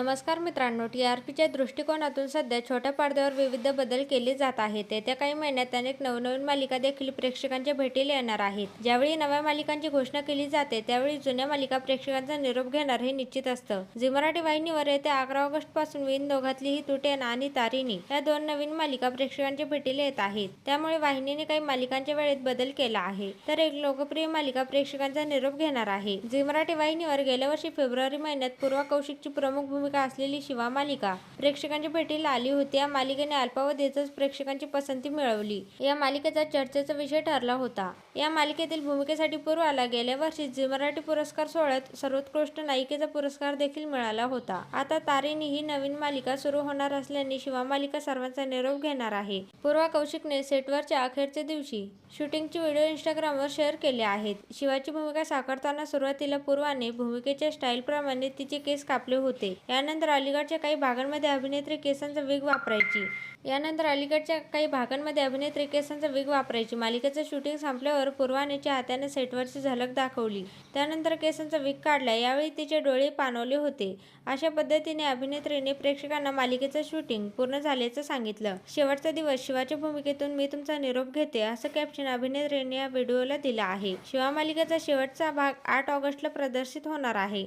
नमस्कार मित्रांनो T R पीच्या दृष्टिकोनातून सध्या छोट्या पडद्यावर विविध बदल केले जात आहेत. येत्या काही महिन्यात अनेक नवनवीन मालिका देखील प्रेक्षकांच्या भेटीला येणार आहेत. ज्यावेळी नव्या मालिकांची घोषणा केली जाते त्यावेळी जुन्या मालिका प्रेक्षकांचा निरोप घेणार हे निश्चित असतं. झी मराठी वाहिनीवर येत्या अकरा ऑगस्टपासून विन दोघातली ही तुटेन आणि तारिणी या दोन नवीन मालिका प्रेक्षकांच्या भेटीला येत आहेत. त्यामुळे वाहिनीने काही मालिकांच्या वेळेत बदल केला आहे. तर एक लोकप्रिय मालिका प्रेक्षकांचा निरोप घेणार आहे. झी मराठी वाहिनीवर गेल्या वर्षी फेब्रुवारी महिन्यात पूर्वा कौशिकची प्रमुख भूमिका असलेली शिवा मालिका. प्रेक्षकांच्या भेटीला आली होती. या मालिकेने अल्पावधीतच प्रेक्षकांची पसंती मिळवली. या मालिकेचा चर्चेचा विषय ठरला होता. या मालिकेतील भूमिकेसाठी पूर्वाला गेल्या वर्षी झी मराठी पुरस्कार सोहळ्यात सर्वोत्कृष्ट नायिकेचा पुरस्कार देखील मिळाला होता. आता तारिणी ही नवीन मालिका सुरू होणार असल्याने शिवा मालिका सर्वांचा निरोप घेणार आहे. पूर्वा कौशिकने सेटवरच्या अखेरच्या दिवशी शूटिंगचे व्हिडिओ इंस्टाग्रामवर शेअर केले आहेत. शिवाची भूमिका साकारताना सुरुवातीला पूर्वाने भूमिकेच्या स्टाईलप्रमाणे तिचे केस कापले होते. यानंतर अलीकडच्या काही भागांमध्ये अभिनेत्री केसांचा वेग वापरायची. यानंतर अलीकडच्या काही भागांमध्ये अभिनेत्री केसांचा वेग वापरायची. मालिकेचं शूटिंग संपल्यावर पुरवानेच्या हात्याने सेटवरची झलक दाखवली. त्यानंतर केसांचा वेग काढला. यावेळी तिचे डोळे पाणवले होते. अशा पद्धतीने अभिनेत्रीने प्रेक्षकांना मालिकेचं शूटिंग पूर्ण झाल्याचं सांगितलं. शेवटचा दिवस. शिवाच्या भूमिकेतून मी तुमचा निरोप घेते असं कॅप्शन अभिनेत्रीने या व्हिडिओला दिलं आहे. शिवा मालिकेचा शेवटचा भाग आठ ऑगस्टला प्रदर्शित होणार आहे.